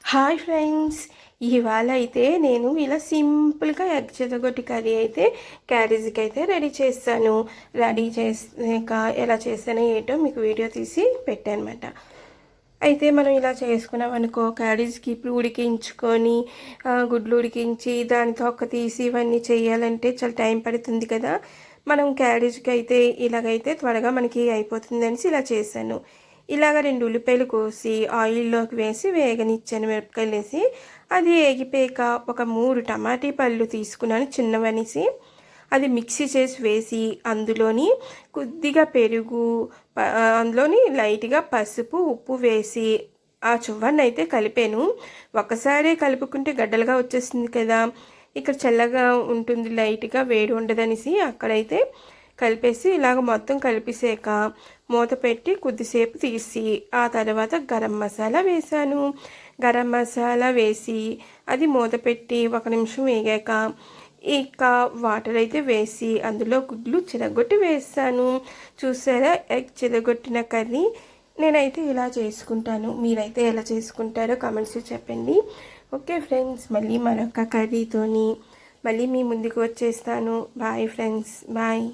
Hi friends ఇవాళ అయితే నేను ఇలా సింపుల్గా ఎగ్ చెదగొట్టి కర్రీ అయితే క్యారేజీకి అయితే రెడీ చేస్తాను. రెడీ చేసాక ఎలా చేస్తానో ఏంటో మీకు వీడియో తీసి పెట్టానమాట. అయితే మనం ఇలా చేసుకున్నాం అనుకో క్యారేజ్కి ఇప్పుడు ఉడికించుకొని గుడ్లు ఉడికించి దాని తొక్క తీసి ఇవన్నీ చేయాలంటే చాలా టైం పడుతుంది కదా. మనం క్యారేజ్కి అయితే ఇలాగైతే త్వరగా మనకి అయిపోతుంది అనేసి ఇలా చేశాను. ఇలాగ రెండు ఉల్లిపాయలు కోసి ఆయిల్లోకి వేసి వేగనిచ్చాను మిరపకాయలు వేసి అది వేగిపోయాక ఒక మూడు టమాటీ పళ్ళు తీసుకున్నాను చిన్నవనేసి. అది మిక్సీ చేసి వేసి అందులోని కొద్దిగా పెరుగు అందులోని లైట్గా పసుపు ఉప్పు వేసి ఆ చువ్వన్ని అయితే కలిపాను. ఒకసారి కలుపుకుంటే గడ్డలుగా వచ్చేస్తుంది కదా. ఇక్కడ చల్లగా ఉంటుంది లైట్గా వేడి ఉండదనేసి అక్కడైతే కలిపేసి ఇలాగ మొత్తం కలిపేసాక మూత పెట్టి కొద్దిసేపు తీసి ఆ తర్వాత గరం మసాలా వేసాను గరం మసాలా వేసి అది మూత పెట్టి ఒక నిమిషం వేగాక ఇక వాటర్ అయితే వేసి అందులో గుడ్లు చిరగొట్టి వేస్తాను. చూసారా? ఎగ్ చిరగొట్టిన కర్రీ నేనైతే ఇలా చేసుకుంటాను. మీరైతే ఎలా చేసుకుంటారో కామెంట్స్ చెప్పండి. ఓకే ఫ్రెండ్స్ మళ్ళీ మరొక కర్రీతోని మళ్ళీ మీ ముందుకు వచ్చేస్తాను. Bye friends bye.